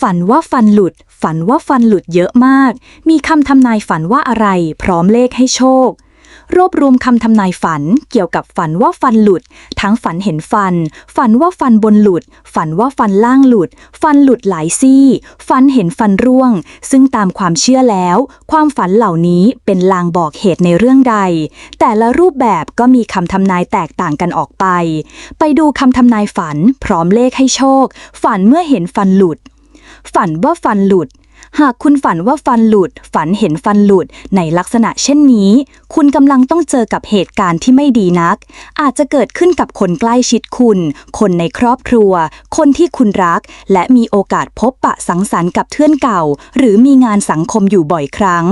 ฝันว่าฟันหลุด ฝันว่าฟันหลุดเยอะมาก มีคำทำนายฝันว่าอะไร พร้อมเลขให้โชค รวบรวมคำทำนายฝัน เกี่ยวกับฝันว่าฟันหลุด ทั้งฝันเห็นฟัน ฝันว่าฟันบนหลุด ฝันว่าฟันล่างหลุด ฟันหลุดหลายซี่ ฝันเห็นฟันร่วง ซึ่งตามความเชื่อแล้ว ความฝันเหล่านี้เป็นลางบอกเหตุในเรื่องใด แต่ละรูปแบบก็มีคำทำนายแตกต่างกันออกไป ไปดูคำทำนายฝัน พร้อมเลขให้โชค ฝันเมื่อเห็นฟันหลุด ฝันว่าฟันหลุด หากคุณฝันว่าฟันหลุด ฝันเห็นฟันหลุดในลักษณะเช่นนี้ คุณกำลังต้องเจอกับเหตุการณ์ที่ไม่ดีนัก อาจจะเกิดขึ้นกับคนใกล้ชิดคุณ คนในครอบครัว คนที่คุณรัก และมีโอกาสพบปะสังสรรค์กับเพื่อนเก่า หรือมีงานสังคมอยู่บ่อยครั้ง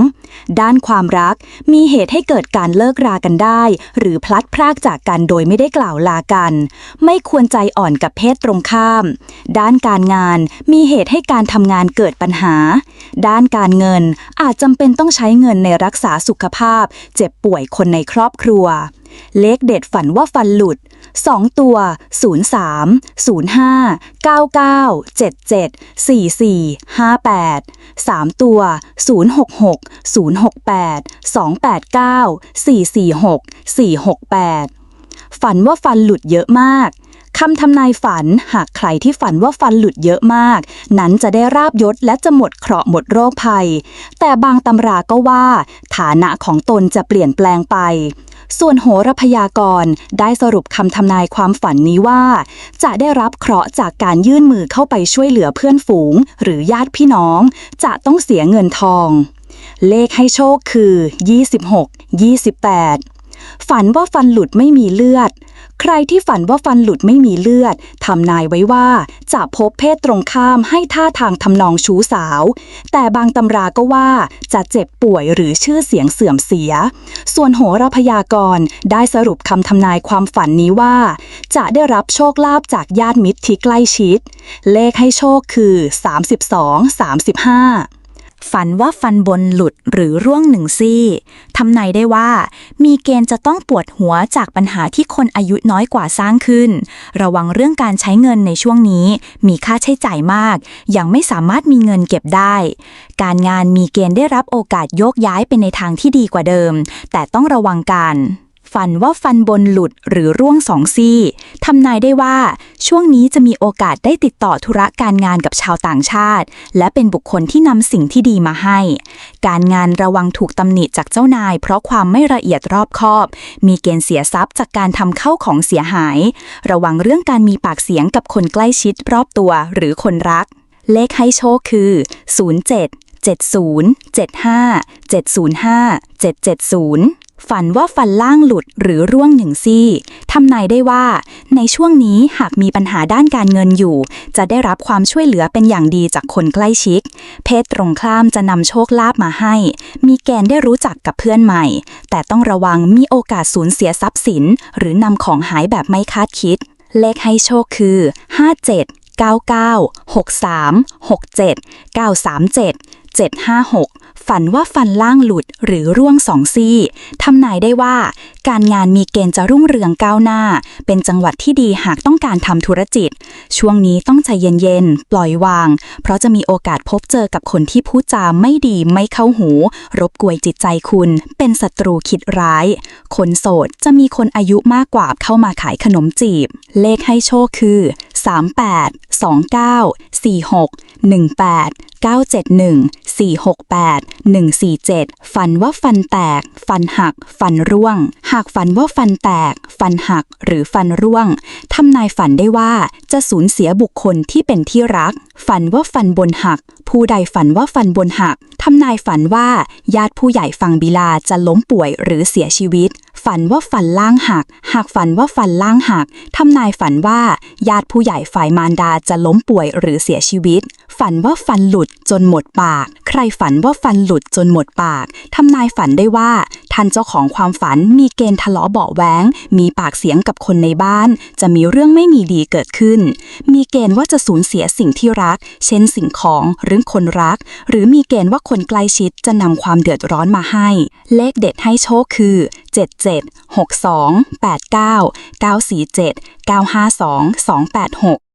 ด้านความรัก มีเหตุให้เกิดการเลิกรากันได้ หรือพลัดพรากจากกันโดยไม่ได้กล่าวลากัน ไม่ควรใจอ่อนกับเพศตรงข้าม ด้านการงานมีเหตุให้การทำงานเกิดปัญหาด้านการเงินอาจจำเป็นต้องใช้เงินในรักษาสุขภาพ เจ็บป่วยคนในครอบครัว เลขเด็ดฝันว่าฟันหลุด 2 ตัว 03 05 99 77 44 58 3 ตัว 066 068 289 446 468 ฝันว่าฟันหลุดเยอะมาก คำทำนายฝันหากใครที่ฝันว่าฟันหลุดเยอะมาก นั้นจะได้ราบยศและจะหมดเคราะห์หมดโรคภัย แต่บางตำราก็ว่า ฐานะของตนจะเปลี่ยนแปลงไป ส่วนโหรพยากรณ์ได้สรุปคำทำนายความฝันนี้ว่า จะได้รับเคราะห์จากการยื่นมือเข้าไปช่วยเหลือเพื่อนฝูง หรือญาติพี่น้อง จะต้องเสียเงินทอง เลขให้โชคคือ 26 28 ฝันว่าฟันหลุดไม่มีเลือด ใครที่ฝันว่าฟันหลุดไม่มีเลือดทำนายไว้ว่าจะพบเพศตรงข้ามให้ท่าทางทำนองชู้สาว แต่บางตำราก็ว่าจะเจ็บป่วยหรือชื่อเสียงเสื่อมเสีย ส่วนโหราพยากรณ์ได้สรุปคำทำนายความฝันนี้ว่า จะได้รับโชคลาภจากญาติมิตรที่ใกล้ชิด เลขให้โชคคือ 32 35 ฝันว่าฟันบนหลุดหรือร่วงหนึ่งซี่ทำนายได้ว่า มีเกณฑ์จะต้องปวดหัวจากปัญหาที่คนอายุน้อยกว่าสร้างขึ้น ระวังเรื่องการใช้เงินในช่วงนี้ มีค่าใช้จ่ายมาก ยังไม่สามารถมีเงินเก็บได้ การงานมีเกณฑ์ได้รับโอกาสโยกย้ายไปในทางที่ดีกว่าเดิม แต่ต้องระวังกัน ฝันว่าฟันบนหลุดหรือร่วงสองซี่ทำนายได้ว่า ช่วงนี้จะมีโอกาสได้ติดต่อธุระการงานกับชาวต่างชาติ และเป็นบุคคลที่นำสิ่งที่ดีมาให้ การงานระวังถูกตำหนิจากเจ้านาย เพราะความไม่ละเอียดรอบคอบ มีเกณฑ์เสียทรัพย์จากการทำเข้าของเสียหาย ระวังเรื่องการมีปากเสียงกับคนใกล้ชิดรอบตัวหรือคนรัก เลขให้โชคคือ 07 70 75 705 770 ฝันว่าฟันล่างหลุดหรือร่วงหนึ่งซี่ทำนายได้ว่า ในช่วงนี้หากมีปัญหาด้านการเงินอยู่ จะได้รับความช่วยเหลือเป็นอย่างดีจากคนใกล้ชิด เพศตรงข้ามจะนำโชคลาภมาให้ มีแกณฑ์ได้รู้จักกับเพื่อนใหม่ แต่ต้องระวังมีโอกาสสูญเสียทรัพย์สิน หรือนำของหายแบบไม่คาดคิด เลขให้โชคคือ 57 99 63 67 937 756 ฝันว่าฟันล่างหลุดหรือร่วงสองซี่ทำนายได้ว่า การงานมีเกณฑ์จะรุ่งเรืองก้าวหน้า เป็นจังหวัดที่ดีหากต้องการทำธุรกิจ ช่วงนี้ต้องใจเย็นๆ ปล่อยวาง เพราะจะมีโอกาสพบเจอกับคนที่พูดจาไม่ดีไม่เข้าหู รบกวนจิตใจคุณ เป็นศัตรูคิดร้าย คนโสดจะมีคนอายุมากกว่าเข้ามาขายขนมจีบ เลขให้โชคคือ 38 29 46 18 971 468 147 ฝันว่าฟันแตก ฟันหัก ฟันร่วง หากฝันว่าฟันแตก ฟันหักหรือฟันร่วงทำนายฝันได้ว่าจะสูญเสียบุคคลที่เป็นที่รัก ฝันว่าฟันบนหัก ผู้ใดฝันว่าฟันบนหักทำนายฝันว่าญาติผู้ใหญ่ฟังบิลาจะล้มป่วยหรือเสียชีวิต ฝันว่าฟันล่างหัก หากฝันว่าฟันล่างหัก ทำนายฝันว่า ญาติผู้ใหญ่ฝ่ายมารดาจะล้มป่วยหรือเสียชีวิต ฝันว่าฟันหลุดจนหมดปาก ใครฝันว่าฟันหลุดจนหมดปาก ทำนายฝันได้ว่า ท่านเจ้าของความฝันมีเกณฑ์ทะเลาะเบาแวงมีปากเสียงกับคนในบ้าน จะมีเรื่องไม่มีดีเกิดขึ้น มีเกณฑ์ว่าจะสูญเสียสิ่งที่รัก เช่นสิ่งของหรือคนรัก หรือมีเกณฑ์ว่าคนใกล้ชิดจะนำความเดือดร้อนมาให้ เลขเด็ดให้โชคคือ 77 62 89 947 952 286